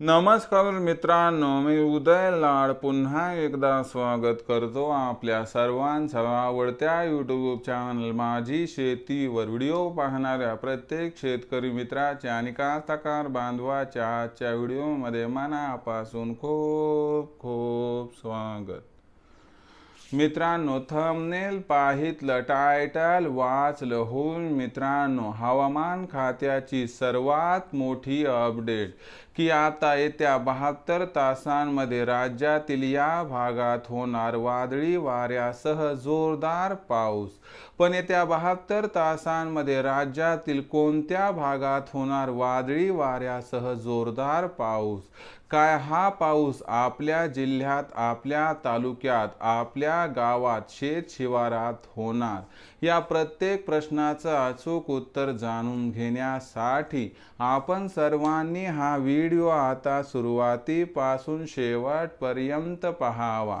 नमस्कार मित्रांनो मी उदय लाड पुन्हा एकदा स्वागत करतो आपल्या सर्वांचा आवडत्या यूट्यूब चॅनल माझी शेतीवर. व्हिडिओ पाहणाऱ्या प्रत्येक शेतकरी मित्राच्या आणि कास्तकार बांधवाच्या आजच्या व्हिडिओमध्ये मनापासून खूप खूप स्वागत. मित्रांनो थंबनेल पाहितलं टायटल वाचलं होऊन मित्रांनो हवामान खात्याची सर्वात मोठी अपडेट की आता येत्या बहात्तर तासांमध्ये राज्यातील या भागात होणार वादळी वाऱ्यासह जोरदार पाऊस. पण येत्या बहात्तर तासांमध्ये राज्यातील कोणत्या भागात होणार वादळी वाऱ्यासह जोरदार पाऊस? काय हा पाऊस आपल्या जिल्ह्यात आपल्या तालुक्यात आपल्या गावात शेत शिवारात होणार? या प्रत्येक प्रश्नाचं अचूक उत्तर जाणून घेण्यासाठी आपण सर्वांनी हा व्हिडिओ व्हिडिओ आता सुरुवातीपासून शेवटपर्यंत पहावा.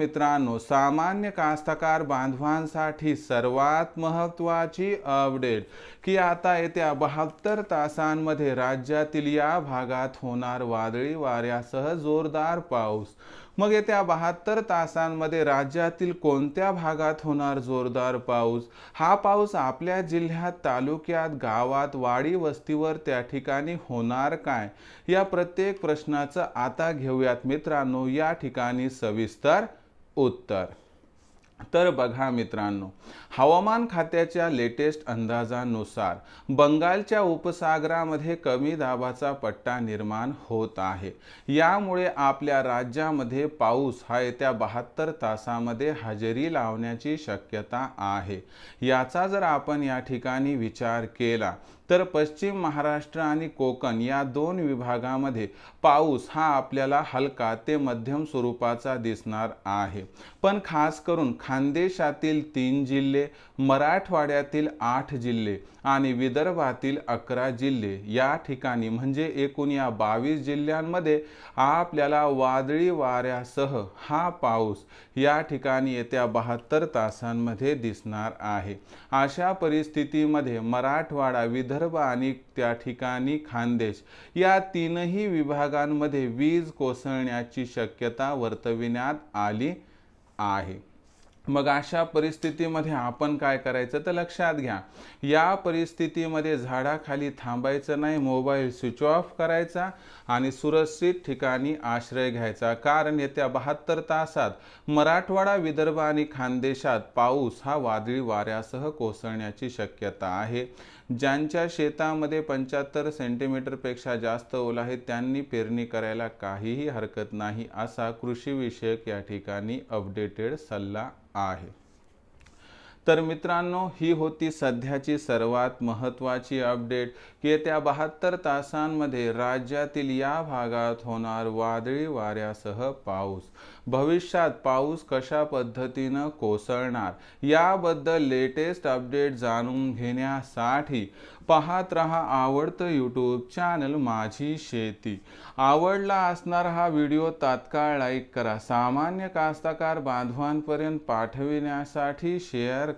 मित्रांनो सामान्य कास्तकार बांधवांसाठी सर्वात महत्त्वाची अपडेट की आता येत्या बहात्तर तासांमध्ये राज्यातील या भागात होणार वादळी वाऱ्यासह जोरदार पाऊस. मग येत्या बहात्तर तासांमध्ये राज्यातील कोणत्या भागात होणार जोरदार पाऊस? हा पाऊस आपल्या जिल्ह्यात तालुक्यात गावात वाडी वस्तीवर त्या ठिकाणी होणार काय? या प्रत्येक प्रश्नाचं आता घेऊयात मित्रांनो. या ठिकाणी सविस्तर उत्तर. तर बघा मित्रांनो हवामान खात्याच्या लेटेस्ट अंदाजानुसार बंगालच्या उपसागरामध्ये कमी दाबाचा पट्टा निर्माण होत आहे. यामुळे आपल्या राज्यामध्ये पाऊस हा येत्या बहात्तर तासामध्ये हजेरी लावण्याची शक्यता आहे. याचा जर आपण या ठिकाणी विचार केला तर पश्चिम महाराष्ट्र आणि कोकण या दोन विभागामध्ये पाऊस हा आपल्याला हलका ते मध्यम स्वरूपाचा दिसणार आहे. पण खास करून खानदेशातील तीन जिल्हे मराठवाड्यातील आठ जिल्हे आणि विदर्भातील अकरा जिल्हे या ठिकाणी म्हणजे एकूण या बावीस जिल्ह्यांमध्ये आपल्याला वादळी वाऱ्यासह हा पाऊस या ठिकाणी येत्या बहात्तर तासांमध्ये दिसणार आहे. अशा परिस्थितीमध्ये मराठवाडा विदर्भ आणि त्या ठिकाणी खानदेश. या तीनही विभागांमध्ये वीज कोसळण्याची शक्यता वर्तविण्यात आली आहे. मग अशा परिस्थितीमध्ये आपण काय करायचं तर लक्षात घ्या. या परिस्थितीमध्ये झाडाखाली थांबायचं नाही मोबाईल स्विच ऑफ करायचा आणि सुरक्षित ठिकाणी आश्रय घ्यायचा. कारण येत्या बहात्तर तासात मराठवाडा विदर्भ आणि खानदेशात पाऊस हा वादळी वाऱ्यासह कोसळण्याची शक्यता आहे. ज्यांच्या शेतामध्ये पंच्याहत्तर सेंटीमीटरपेक्षा जास्त ओल आहे त्यांनी पेरणी करायला काहीही हरकत नाही असा कृषीविषयक या ठिकाणी अपडेटेड सल्ला आहे. तर मित्रांनो ही होती सध्याची सर्वात महत्त्वाची अपडेट की येत्या बहात्तर तासांमध्ये राज्यातील या भागात होणार वादळी वाऱ्यासह पाऊस. भविष्यात पाऊस कशा पद्धतीनं कोसळणार याबद्दल लेटेस्ट अपडेट जाणून घेण्यासाठी पाहत रहा आवडतं यूट्यूब चॅनल माझी शेती. आवडला असणारा हा व्हिडिओ तात्काळ लाईक करा. सामान्य कास्तकार बांधवांपर्यंत पाठविण्यासाठी शेअर